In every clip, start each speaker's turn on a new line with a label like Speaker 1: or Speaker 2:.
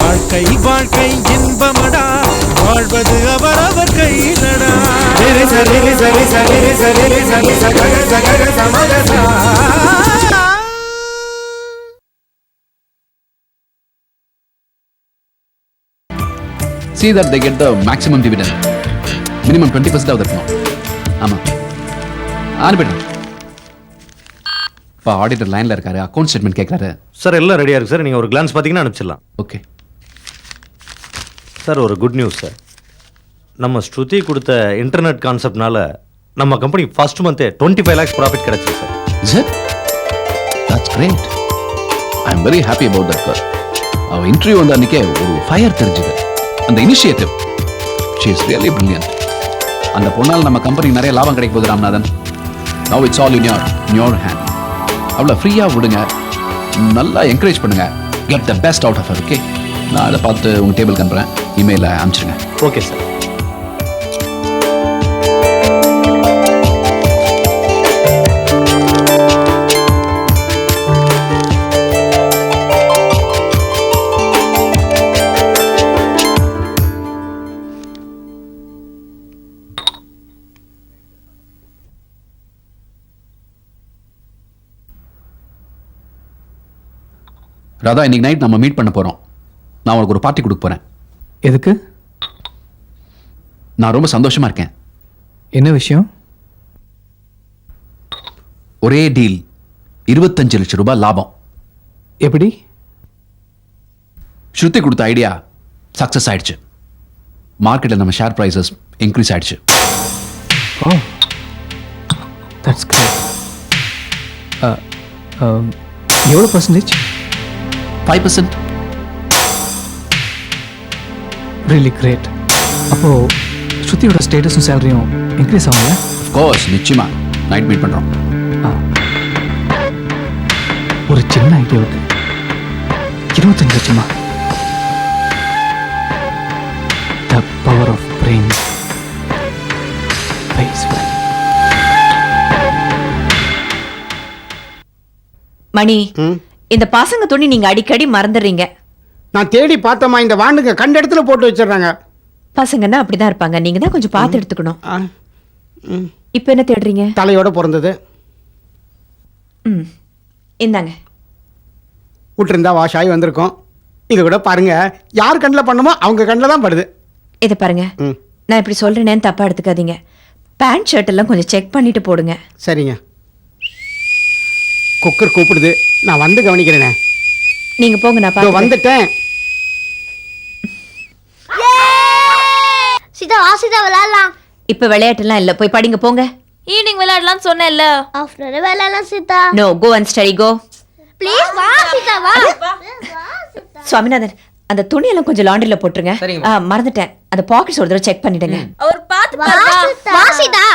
Speaker 1: வாழ்க்கை வாழ்க்கை இன்பமடா. வாழ்வது அவரவர் கையிலடா.
Speaker 2: சரி சரி சரி சரி சரி சரி சகக சகக சமகசா
Speaker 3: see that they get the maximum dividend. Minimum 20% ஆகுது இருக்கணும் ஆமாம் அனுப்பிடுறேன் இப்போ ஆடிட்டர் லைனில் இருக்காரு. அக்கௌண்ட் ஸ்டேட்மெண்ட் கேட்குறாரு
Speaker 4: சார் எல்லாம் ரெடியாக இருக்கு சார். நீங்கள் ஒரு கிளான்ஸ் பார்த்தீங்கன்னா அனுப்பிச்சிடலாம்.
Speaker 3: ஓகே
Speaker 4: சார் ஒரு குட் நியூஸ் சார். நம்ம ஸ்ருதி கொடுத்த இன்டர்நெட் கான்செப்ட்னால நம்ம கம்பெனி ஃபர்ஸ்ட் மந்த்தே டுவெண்ட்டி ஃபைவ் லேக்ஸ் ப்ராஃபிட் கிடச்சிருக்கு sir.
Speaker 3: It that's great I am very happy about that girl அவள் இன்டர்வியூ வந்த அன்றைக்கே ஒரு ஃபயர் தெரிஞ்சுது. அந்த initiative she is really brilliant அந்த பொண்ணால் நம்ம கம்பெனிக்கு நிறைய லாபம் கிடைக்க போகுது Ramnathan. Now it's all in your in your hand அவளை ஃப்ரீயாக விடுங்க. நல்லா என்கரேஜ் பண்ணுங்க. Get the best out of okay நான் அதை பார்த்து உங்கள் டேபிள் அனுப்புகிறேன் இமெயிலில் அனுப்பிச்சிருங்க
Speaker 4: ஓகே சார்
Speaker 3: ராதா இன்னைக்கு நைட் நம்ம மீட் பண்ண போகிறோம் நான் உனக்கு ஒரு பார்ட்டி கொடுக்க போகிறேன்
Speaker 5: எதுக்கு?
Speaker 3: நான் ரொம்ப சந்தோஷமாக இருக்கேன்.
Speaker 5: என்ன விஷயம்?
Speaker 3: ஒரே டீல் இருபத்தஞ்சு லட்சம் ரூபாய் லாபம்.
Speaker 5: எப்படி?
Speaker 3: ஸ்ருதி கொடுத்த ஐடியா சக்ஸஸ் ஆயிடுச்சு. மார்க்கெட்டில் நம்ம ஷேர் ப்ரைஸஸ் இன்க்ரீஸ் ஆயிடுச்சு.
Speaker 5: ஓ தட்ஸ் கிரேட் எவ்வளோ percentage
Speaker 3: five percent
Speaker 5: really great அப்போது ஸ்ருதியோட ஸ்டேட்டஸும் சேலரியும் இன்க்ரீஸ் ஆகும்ல?
Speaker 3: கோர்ஸ் நிச்சயமா. நைட் மீட் பண்ணுறோம்
Speaker 5: ஒரு சின்ன ஐடியாவுக்கு இருபத்தஞ்சு லட்சமா? The power of brain
Speaker 6: money இந்த பசங்க துணி நீங்க அடிக்கடி மறந்துடுறீங்க.
Speaker 2: நான் தேடி பார்த்தோமா இந்த வாண்டுங்க கண்ட இடத்துல போட்டு வச்சிடுறாங்க.
Speaker 6: பசங்கன்னா அப்படிதான் இருப்பாங்க. நீங்க தான் கொஞ்சம் பார்த்து எடுத்துக்கணும்.
Speaker 2: ஆ, ம்.
Speaker 6: இப்போ என்ன தேடுறீங்க?
Speaker 2: தலையோட பிறந்தது.
Speaker 6: ம். இந்தாங்க.
Speaker 2: விட்டுருந்தா வாஷ் ஆகி வந்திருக்கோம். இது கூட பாருங்க யார் கண்ணில் பண்ணுமோ அவங்க கண்ணில் தான் படுது.
Speaker 6: இதை பாருங்க.
Speaker 2: ம்.
Speaker 6: நான் இப்படி சொல்றேனேன்னு தப்பா எடுத்துக்காதீங்க. பேண்ட் ஷர்ட் எல்லாம் கொஞ்சம் செக் பண்ணிட்டு போடுங்க.
Speaker 2: சரிங்க. குக்கர் கூப்பிடுது. நான் வந்து கவனிக்கிறேனே.
Speaker 6: நீங்க போங்க நான்
Speaker 2: இதோ
Speaker 6: பார்த்து
Speaker 2: வந்துட்டேன்.
Speaker 7: சீதா வா சீதா விளையாடலாம்.
Speaker 6: இப்ப விளையாட்டுலாம் இல்ல. போய் படிங்க போங்க.
Speaker 7: ஈவினிங் விளையாடலாம்னு சொன்னேன்ல. ஆஃப்டர் விளையாடலாம் Sita.
Speaker 6: No go and study go
Speaker 7: please வா சீதா வா.
Speaker 6: சுவாமிநாதன் அந்த துணியெல்லாம் கொஞ்சம் லாண்டரியில போட்டுருங்க. ஆ, மறந்துட்டேன். அந்த பாக்கெட்ஸ் ஒரு தடவை செக் பண்ணிடுங்க.
Speaker 7: அவர் பாத்து வா சீதா.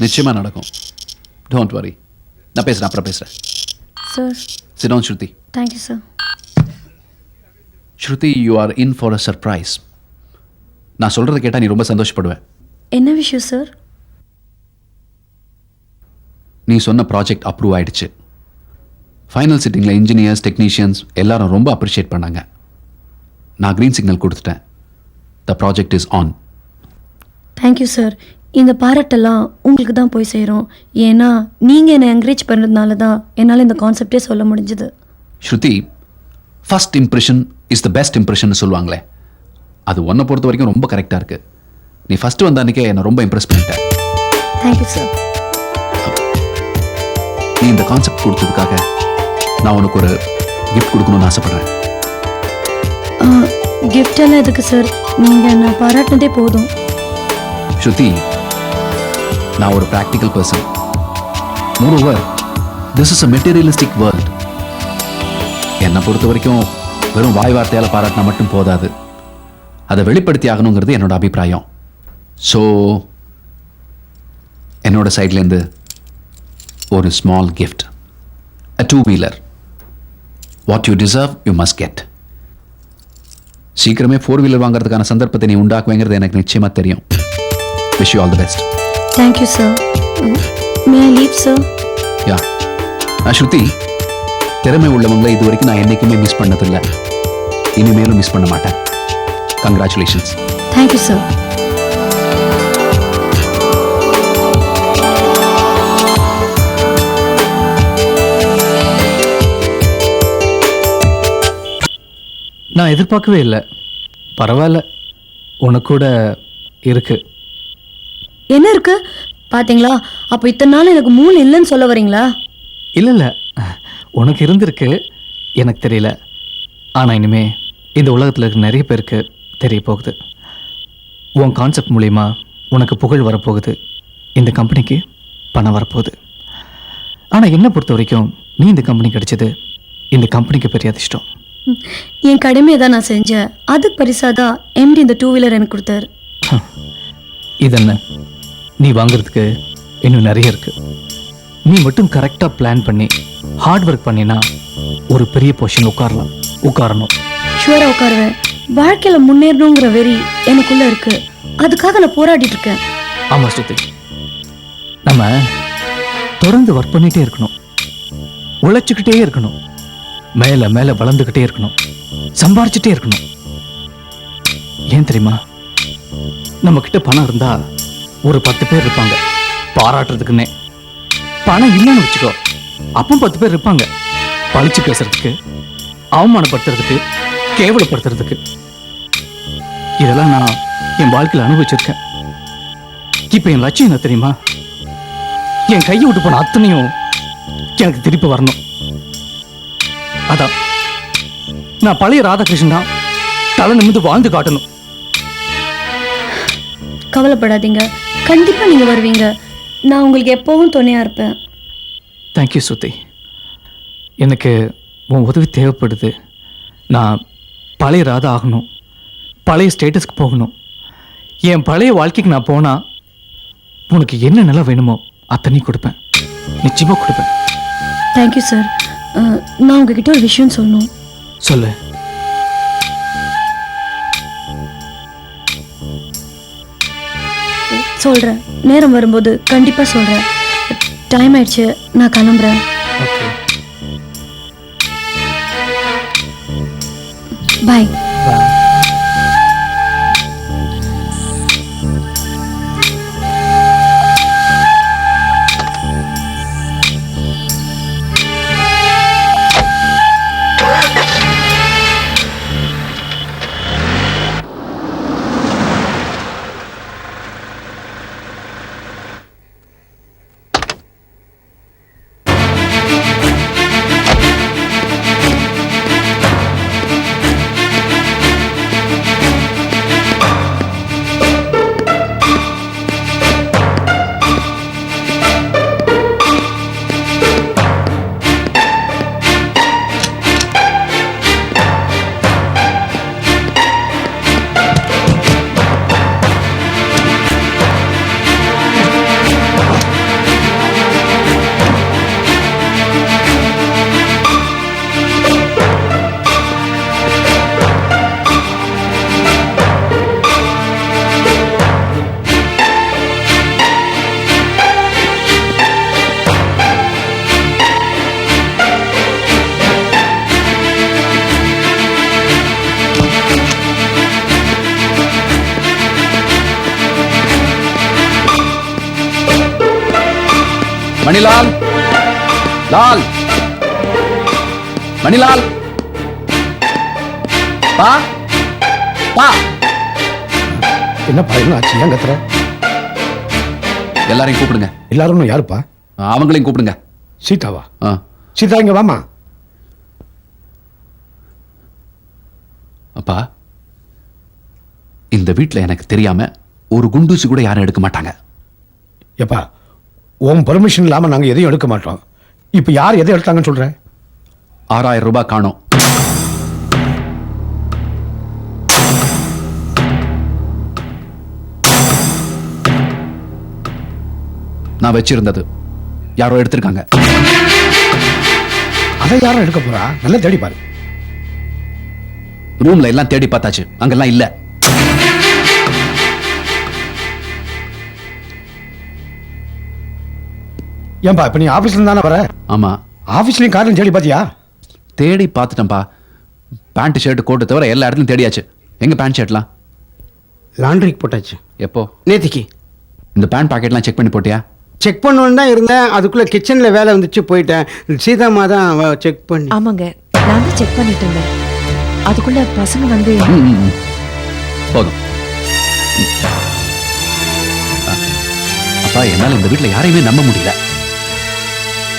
Speaker 7: வா சீதா
Speaker 3: நிச்சயமா நடக்கும். டோன்ட் வரி நான் பேசுகிறேன் அப்புறம் பேசுகிறேன்
Speaker 7: sir
Speaker 3: sit down Shruti
Speaker 7: thank you sir
Speaker 3: Shruti you are in for a surprise நான் சொல்கிறத கேட்டால் நீ ரொம்ப சந்தோஷப்படுவேன்
Speaker 7: என்ன விஷயம் சார்
Speaker 3: நீ சொன்ன ப்ராஜெக்ட் அப்ரூவ் ஆயிடுச்சு. ஃபைனல் சிட்டிங்கில் இன்ஜினியர்ஸ் டெக்னீஷியன்ஸ் எல்லாரும் ரொம்ப அப்ரிஷியேட் பண்ணாங்க. நான் க்ரீன் சிக்னல் கொடுத்துட்டேன். The project is on
Speaker 8: thank you sir இந்த பாராட்டெல்லாம் உங்களுக்கு தான் போய் சேரும். ஏன்னா நீங்கள் என்னை என்கரேஜ் பண்ணுறதுனால தான் என்னால் இந்த கான்செப்டே சொல்ல முடிஞ்சுது.
Speaker 3: Shruti first impression is the best impression சொல்லுவாங்களே. அது உன்னை பொறுத்த வரைக்கும் ரொம்ப கரெக்டாக இருக்கு. நீ ஃபர்ஸ்ட் வந்த அன்றைக்கே என்னை ரொம்ப இம்ப்ரெஸ் பண்ணிட்ட.
Speaker 8: தேங்க்யூ சார்
Speaker 3: நீ இந்த கான்செப்ட் கொடுத்ததுக்காக நான் உனக்கு ஒரு கிஃப்ட் கொடுக்கணும்னு ஆசைப்படுறேன்.
Speaker 8: கிஃப்ட் எல்லாம் எதுக்கு சார் நீங்கள் என்னை பாராட்டினதே போதும்.
Speaker 3: ஸ்ருதி நான் ஒரு practical person moreover this is a materialistic world என்னை பொறுத்த வரைக்கும் வெறும் வாய் வார்த்தையால் பாராட்டினா மட்டும் போதாது. அதை வெளிப்படுத்தி ஆகணுங்கிறது என்னோட அபிப்பிராயம். ஸோ என்னோட சைட்லேருந்து ஒரு small gift a two wheeler what you deserve you must get சீக்கிரமே ஃபோர் வீலர் வாங்குறதுக்கான சந்தர்ப்பத்தை நீ உண்டாக்குவேங்கிறது எனக்கு நிச்சயமாக தெரியும். Wish you all the best
Speaker 8: thank you sir may leave sir
Speaker 3: ya நான் ஸ்ருதி திறமை உள்ளவங்களை இது வரைக்கும் நான் என்னைக்குமே மிஸ் பண்ணதில்லை. இனிமேலும் மிஸ் பண்ண மாட்டேன். கங்க்ராச்சுலேஷன்ஸ்
Speaker 8: தேங்க்யூ சார்
Speaker 5: நான் எதிர்பார்க்கவே இல்லை. பரவாயில்ல. உனக்கு கூட இருக்கு.
Speaker 8: என்ன இருக்கு? பாத்தீங்களா? அப்போ இத்தனை நாள் எனக்கு மூணு இல்லைன்னு சொல்ல வரீங்களா?
Speaker 5: இல்லை இல்லை. உனக்கு இருந்திருக்கு. எனக்கு தெரியல. ஆனால் இனிமே இந்த உலகத்தில் இருக்க நிறைய பேருக்கு தெரிய போகுது. உன் கான்செப்ட் மூலிமா உனக்கு புகழ் வரப்போகுது. இந்த கம்பெனிக்கு பணம் வரப்போகுது. ஆனால் என்னை பொறுத்த வரைக்கும் நீ இந்த கம்பெனி கிடைச்சது இந்த கம்பெனிக்கு பெரிய அதிர்ஷ்டம்.
Speaker 8: என் கடமையை தான் நான் செஞ்சேன். அதுக்கு பரிசாக தான் எம்டி இந்த டூ வீலர் எனக்கு கொடுத்தாரு.
Speaker 5: இதென்ன? நீ வாங்குறதுக்கு இன்னும் நிறைய இருக்கு. நீ மட்டும் கரெக்டாக பிளான் பண்ணி ஹார்ட் ஒர்க் பண்ணினா ஒரு பெரிய பொசிஷன் உட்காரலாம் உட்காரணும்.
Speaker 8: ஷுவராக உட்காருவேன். வாழ்க்கையில் முன்னேறணுங்கிற வெறி எனக்குள்ள இருக்கு. அதுக்காக நான் போராடிட்டு இருக்கேன்.
Speaker 5: ஆமாம் ஸ்ருதி. நம்ம தொடர்ந்து ஒர்க் பண்ணிட்டே இருக்கணும். உழைச்சிக்கிட்டே இருக்கணும். மேலே மேலே வளர்ந்துக்கிட்டே இருக்கணும். சம்பாரிச்சுட்டே இருக்கணும். ஏன் தெரியுமா? நம்ம கிட்ட பணம் இருந்தா ஒரு பத்து பேர் இருப்பாங்க. பாராட்டுறதுக்குன்னே. பணம் இல்லைன்னு வச்சுக்கோ. அப்போ பத்து பேர் இருப்பாங்க. பழிச்சு பேசுறதுக்கு அவமானப்படுத்துறதுக்கு கேவலப்படுத்துறதுக்கு. இதெல்லாம் நான் என் வாழ்க்கையில் அனுபவிச்சிருக்கேன். இப்போ என் லட்சியம் என்ன தெரியுமா? என் கையை விட்டு போன அத்தனையும் எனக்கு திருப்பி வரணும். அதான். நான் பழைய ராதாகிருஷ்ணன் தான். தலை நிமிந்து வாழ்ந்து காட்டணும்.
Speaker 8: கவலைப்படாதீங்க. கண்டிப்பா நீங்க வருவீங்க. நான் உங்களுக்கு எப்பவும் துணையா இருப்பேன்.
Speaker 5: தேங்க்யூ சுத்தி எனக்கு உன் உதவி தேவைப்படுது. நான் பழைய ராதா ஆகணும். பழைய ஸ்டேட்டஸ்க்கு போகணும். என் பழைய வாழ்க்கைக்கு நான் போனா உனக்கு என்ன நிலம் வேணுமோ அத்தனையும் கொடுப்பேன். நிச்சயமா கொடுப்பேன்.
Speaker 8: தேங்க்யூ சார் நான் உங்ககிட்ட ஒரு விஷயம் சொல்லணும்.
Speaker 5: சொல்லு.
Speaker 8: சொல்றேன். நேரம் வரும்போது கண்டிப்பா சொல்றேன். டைம் ஆயிடுச்சு நான் கிளம்புறேன். பாய்
Speaker 3: மணிலால். லால். மணிலால். பா. பா.
Speaker 2: என்ன ஆச்சு? ஏன் கத்துற?
Speaker 3: எல்லாரையும் கூப்பிடுங்க.
Speaker 2: எல்லாரும் யாருப்பா?
Speaker 3: அவங்களையும் கூப்பிடுங்க.
Speaker 2: சீதாவா? சீதா இங்க வாமா
Speaker 3: அப்பா இந்த வீட்டில் எனக்கு தெரியாம ஒரு குண்டூசி கூட யாரும் எடுக்க மாட்டாங்க.
Speaker 2: எப்பா உன் பெர்மிஷன் இல்லாம நாங்க எதையும் எடுக்க மாட்டோம். இப்ப யார் எதை எடுத்தாங்கன்னு சொல்ற?
Speaker 3: ஆறாயிரம் ரூபாய் காணோம். நான் வச்சிருந்தது. யாரோ எடுத்திருக்காங்க.
Speaker 2: அதை யாரும் எடுக்க போறா? நல்லா தேடி பாரு.
Speaker 3: ரூம்ல எல்லாம் தேடி பார்த்தாச்சு. அங்கெல்லாம் இல்ல.
Speaker 2: ஏன்பா இப்போ நீ ஆஃபீஸ்ல தானே வர?
Speaker 3: ஆமா.
Speaker 2: ஆஃபீஸ்லையும் கார்லையும் தேடி பார்த்தியா
Speaker 3: தேடி பார்த்துட்டேன்ப்பா பேண்ட் ஷர்ட் கோட்டை தவிர எல்லா இடத்துலையும் தேடியாச்சு. எங்க பேண்ட் ஷர்ட்லாம்
Speaker 2: லாண்ட்ரிக்கு போட்டாச்சு.
Speaker 3: எப்போ?
Speaker 2: நேத்திக்கு.
Speaker 3: இந்த பேண்ட் பாக்கெட்லாம் செக் பண்ணி போட்டியா?
Speaker 2: செக் பண்ணணுன்னு தான் இருந்தேன். அதுக்குள்ளே கிச்சனில் வேலை வந்துச்சு போயிட்டேன். சீதாமா தான் செக் பண்ணி.
Speaker 6: ஆமாங்க. நான் தான் செக் பண்ணிட்டு இருந்தேன். அதுக்குள்ள பசங்க வந்து.
Speaker 3: போதும். அப்பா என்னால இந்த வீட்ல யாரையுமே நம்ப முடியல.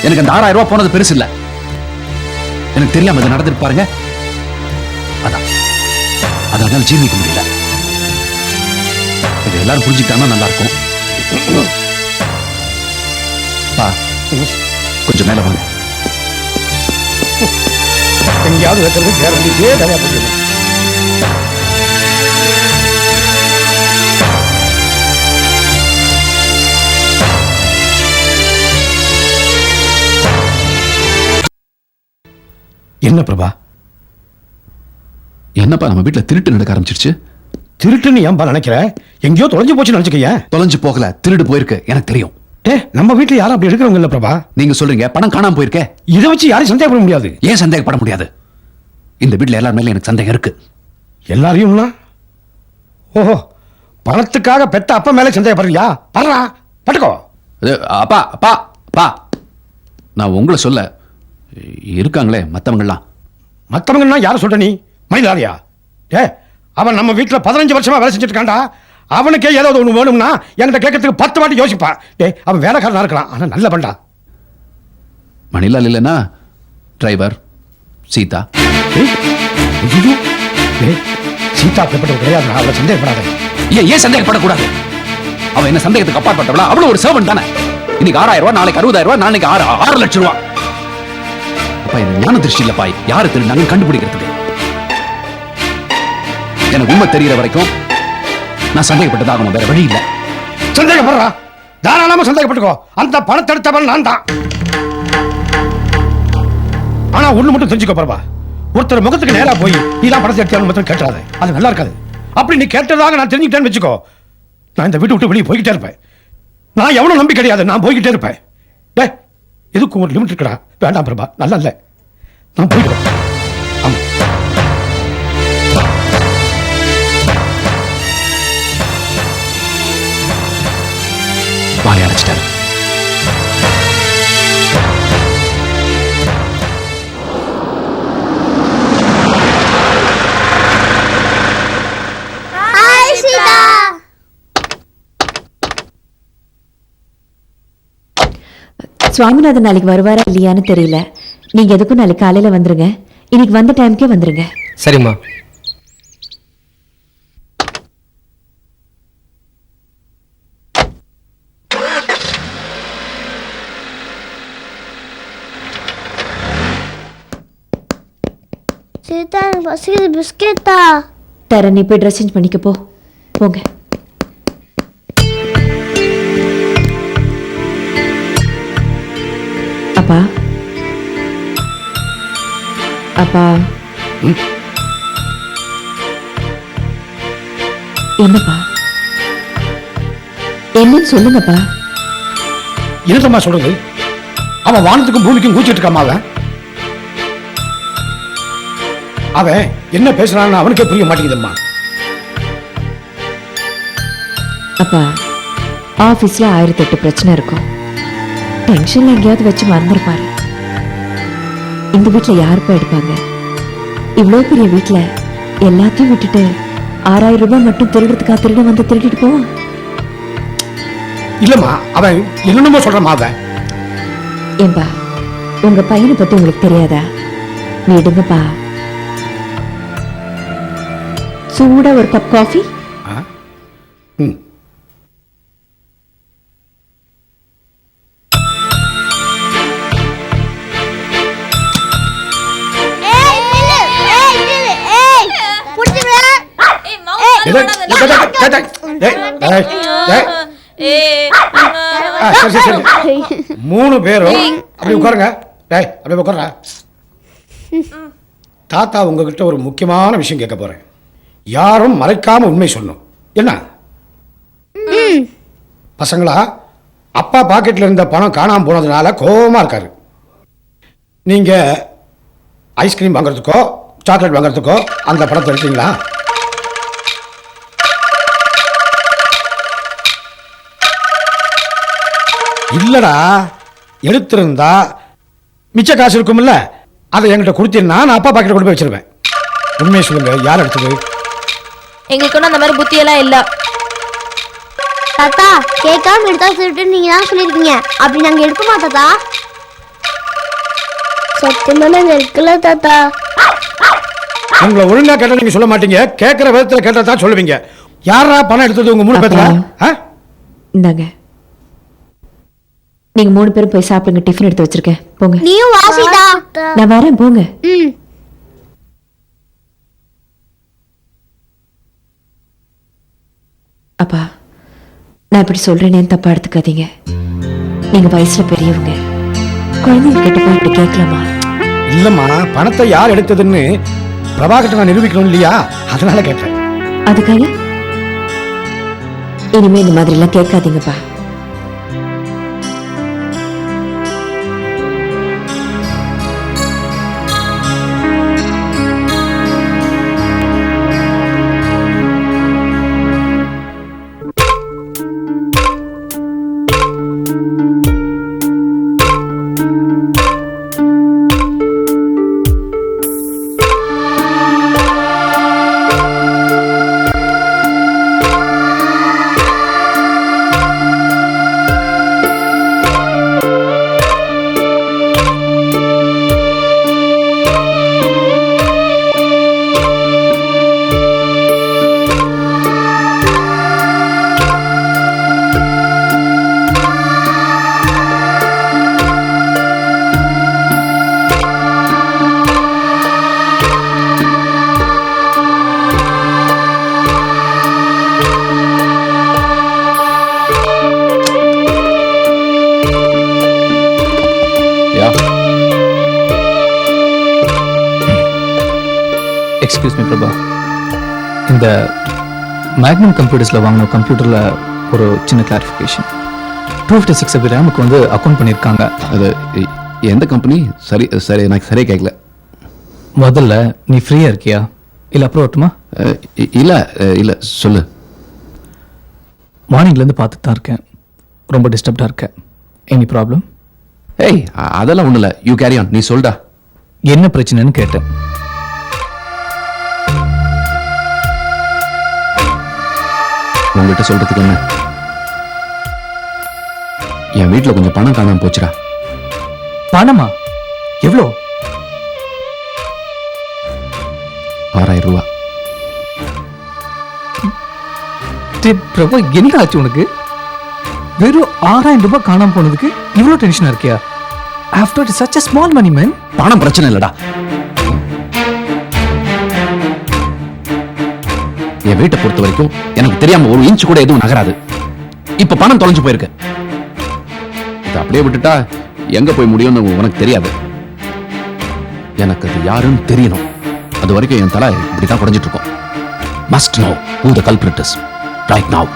Speaker 3: எனக்கு அந்த ஆறாயிரம் ரூபாய் போனது பெருசு இல்ல. எனக்கு தெரியாம இது நடந்துட்டு பாருங்க. அதான். அதனால ஜீர்ணிக்க முடியல. இது எல்லாரும் புரிஞ்சுக்கிட்டாங்கன்னா நல்லா இருக்கும் பா கொஞ்சம் மேல வாங்க.
Speaker 2: எங்கேயாவது வைக்கிறது கேரண்டிட்டே என்ன பிரபா?
Speaker 3: என்னப்பா நம்ம வீட்ல திருட்டு நடக்க ஆரம்பிச்சிருச்சு?
Speaker 2: திருட்டுன்னு ஏன்பா நினைக்கிற? எங்கேயோ தொலைஞ்சு போச்சுன்னு நினச்சிக்கைய
Speaker 3: தொலைஞ்சு போகல திருடு போயிருக்கு எனக்கு தெரியும்.
Speaker 2: ஏ நம்ம வீட்டில் யாரும் அப்படி எடுக்கிறவங்க இல்லை பிரபா.
Speaker 3: நீங்க சொல்றீங்க பணம் காணாம போயிருக்கே.
Speaker 2: இதை வச்சு யாரையும் சந்தேகப்பட முடியாது.
Speaker 3: ஏன் சந்தேகப்பட முடியாது? இந்த வீட்ல எல்லார் மேல எனக்கு சந்தேகம் இருக்கு.
Speaker 2: எல்லாரையும்னா? ஓஹோ பணத்துக்காக பெத்த அப்பா மேலே சந்தேகப்படுறியா? படுறா பட்டுக்கோ.
Speaker 3: அப்பா அப்பா அப்பா. நான் உங்களை சொல்ல இருக்காங்களே மத்தவங்கலாம்
Speaker 2: மற்றவங்கன்னா யாரை சொல்ற நீ? மயிலாரியா ஏ அவன் நம்ம வீட்டில் பதினஞ்சு வருஷமா வேலை செஞ்சுட்டு இருக்கான்டா அவனுக்கே ஏதாவது ஒன்று வேணும்னா என்கிட்ட கேட்கறதுக்கு பத்து வாட்டி யோசிப்பான் டேய் அவன் வேலைக்காரனா இருக்கலாம் ஆனால் நல்ல பண்டா.
Speaker 3: மணிலால் இல்லைன்னா டிரைவர் சீதா.
Speaker 2: சீதா அப்படிப்பட்ட கிடையாது அவளை சந்தேகப்படாத.
Speaker 3: ஏன் ஏன் சந்தேகப்படக்கூடாது? அவன் என்ன சந்தேகத்துக்கு அப்பாற்பட்டவளா? அவ்வளவு ஒரு சேவன் தானே. இன்னைக்கு ஆறாயிரம் ரூபாய் நாளைக்கு அறுபதாயிரம் ரூபாய் நாளைக்கு ஆறு ஆறு லட்சம் ரூபாய் அப்பா இது ஞான திருஷ்டி இல்லப்பா யாரு திருநாங்க கண்டுபிடிக்கிறதுக்கு? எனக்கு உண்மை தெரியற வரைக்கும் நான் சந்தேகப்பட்டதாகணும் வேற வழி இல்ல.
Speaker 2: சந்தேகப்படுறா தாராளமா சந்தேகப்பட்டுக்கோ. அந்த பணத்தை எடுத்தவன் நான் தான். ஆனா ஒண்ணு மட்டும் தெரிஞ்சுக்க போறவா ஒருத்தர் முகத்துக்கு நேரா போய் நீதான் பணத்தை எடுத்தாலும் மட்டும் கேட்டாத அது நல்லா இருக்காது. அப்படி நீ கேட்டதாக நான் தெரிஞ்சுக்கிட்டேன்னு வச்சுக்கோ. நான் இந்த வீட்டு விட்டு வெளியே போய்கிட்டே இருப்பேன். நான் எவ்வளவு நம்பி கிடையாது நான் போய்கிட்டே இருப்பேன். எதுக்கும் ஒரு லிமிட் இருக்கடா. வேண்டாம் பிரபா நல்லா இல்லை நான் போய்க்கிறேன்
Speaker 6: சுவாமிநாதன் நாளைக்கு வருவாரா இல்லையான்னு தெரியல. நீங்க எதுக்கும் நாளைக்கு காலையில வந்துருங்க. இன்னைக்கு வந்த டைம்க்கே வந்துருங்க.
Speaker 9: சரிம்மா.
Speaker 7: சீதா எனக்கு பசிக்குது பிஸ்கெட்டா?
Speaker 6: தர நீ போய் ட்ரெஸ் சேஞ்ச் பண்ணிக்க போ. போங்க. அப்பா. அப்பா. என்னப்பா? என்னன்னு சொல்லுங்கப்பா.
Speaker 2: என்னத்தம்மா சொல்றது? அவன் வானத்துக்கும் பூமிக்கும் கூச்சிட்டு இருக்காமா அவன். என்ன பேசுறான்னு அவனுக்கே புரிய மாட்டேங்குதம்மா.
Speaker 6: அப்பா ஆஃபீஸில் ஆயிரத்தி எட்டு பிரச்சனை இருக்கும். டென்ஷனில் எங்கேயாவது வச்சு மறந்துருப்பாரு. இந்த வீட்டில் யாருப்பா எடுப்பாங்க? இவ்வளோ பெரிய வீட்டில் எல்லாத்தையும் விட்டுட்டு ஆறாயிரம் ரூபாய் மட்டும் திருடுறதுக்காக திருட வந்து திருடிட்டு போவான்
Speaker 2: இல்லம்மா அவன் என்னென்னமோ சொல்றாமா அவன்
Speaker 6: ஏன்பா உங்க பையனை பத்தி உங்களுக்கு தெரியாதா? விடுங்கப்பா சூடா ஒரு கப் காஃபி
Speaker 2: ம். சரி, சரி, சரி. மூணு பேரும் அப்படி உட்காருங்க. டேய் அப்படியே உட்காருங்க தாத்தா உங்ககிட்ட ஒரு முக்கியமான விஷயம் கேட்க போறேன். யாரும் மறைக்காம உண்மை சொல்லணும். என்ன? பசங்களா அப்பா பாக்கெட்ல இருந்த பணம் காணாம போனதுனால கோவமா இருக்காரு. நீங்க ஐஸ்கிரீம் வாங்குறதுக்கோ சாக்லேட் வாங்குறதுக்கோ அந்த பணத்தை எடுத்தீங்களா? இல்லடா. எடுத்திருந்தா மிச்ச காசு இருக்கும்ல அதை என்கிட்ட கொடுத்தீங்கன்னா நான் அப்பா பாக்கெட் கொண்டு போய் வச்சிருவேன். உண்மையை சொல்லுங்க யார் எடுத்தது?
Speaker 7: எங்களுக்கு ஒன்றும் அந்த மாதிரி புத்தியெல்லாம் இல்லை.
Speaker 9: தாத்தா கேட்காம எடுத்தா சொல்லிட்டு நீங்க தான் சொல்லிருக்கீங்க அப்படி நாங்க எடுக்குமா தாத்தா? சத்தியமா நாங்க எடுக்கல தாத்தா.
Speaker 2: உங்களை ஒழுங்கா கேட்டா நீங்க சொல்ல மாட்டீங்க கேட்கிற விதத்துல கேட்டா தான் சொல்லுவீங்க. யாரா பணம் எடுத்தது உங்க மூணு பேத்துல ஆ?
Speaker 6: இந்தாங்க. நீங்க மூணு பேரும் போய் சாப்பிடுங்க டிஃபன் எடுத்து வச்சிருக்கேன். போங்க.
Speaker 9: நீயும் வாசிதா
Speaker 6: நான் வரேன் போங்க.
Speaker 9: ம்.
Speaker 6: அப்பா நான் இப்படி சொல்றேனேன்னு தப்பா எடுத்துக்காதீங்க. நீங்க வயசுல பெரியவங்க. குழந்தைங்க கிட்ட போய் இப்படி கேட்கலாமா?
Speaker 2: இல்லம்மா பணத்தை யார் எடுத்ததுன்னு பிரபாகரத்தை நான் நிரூபிக்கணும் இல்லையா? அதனால கேட்டேன்.
Speaker 6: அதுக்காக? இனிமே இந்த மாதிரி எல்லாம் கேட்காதீங்கப்பா.
Speaker 3: Ya
Speaker 5: excuse me Prabha. இந்த மேக்னம் கம்ப்யூட்டர்ஸில் வாங்கின கம்ப்யூட்டரில் ஒரு சின்ன கிளாரிஃபிகேஷன் டூ ஃபிஃப்டி சிக்ஸ் அப்படி ரேமுக்கு வந்து அக்கௌண்ட் பண்ணியிருக்காங்க.
Speaker 3: அது எந்த கம்பெனி சரி சரி எனக்கு சரியா கேட்கல
Speaker 5: முதல்ல நீ ஃப்ரீயாக இருக்கியா? இல்லை அப்புறம் வரட்டுமா?
Speaker 3: இல்ல இல்ல சொல்லு.
Speaker 5: மார்னிங்லேருந்து பார்த்துட்டு தான் இருக்கேன். ரொம்ப டிஸ்டர்ப்டாக இருக்கேன் எனி ப்ராப்ளம்
Speaker 3: ஏய் அதெல்லாம் ஒண்ணும் இல்ல யூ கேரி ஆன் நீ சொல்டா.
Speaker 5: என்ன பிரச்சனைன்னு கேட்டேன்.
Speaker 3: உங்ககிட்ட சொல்றதுக்கு என்ன? என் வீட்டுல கொஞ்சம் பணம் காணாம போச்சுடா.
Speaker 5: பணமா? எவ்வளோ
Speaker 3: ஆறாயிரம் ரூபா.
Speaker 5: பிரபா என்ன ஆச்சு உனக்கு? வெறும் ஆறாயிரம் ரூபாய் காணாம போனதுக்கு இவ்வளோ டென்ஷனாக இருக்கியா? After such a small money man
Speaker 3: பணம் பிரச்சனை இல்லடா. என் வீட்டை பொறுத்த வரைக்கும் எனக்கு தெரியாம ஒரு இன்ச்சு கூட எதுவும் நகராது. இப்ப பணம் தொலைஞ்சு போயிருக்கு. இதை அப்படியே விட்டுட்டா எங்க போய் முடியும்னு உனக்கு தெரியாது. எனக்கு அது யாருன்னு தெரியணும். அது வரைக்கும் என் தலை இப்படிதான் குறைஞ்சிட்டு இருக்கும். Must know the the right is right now.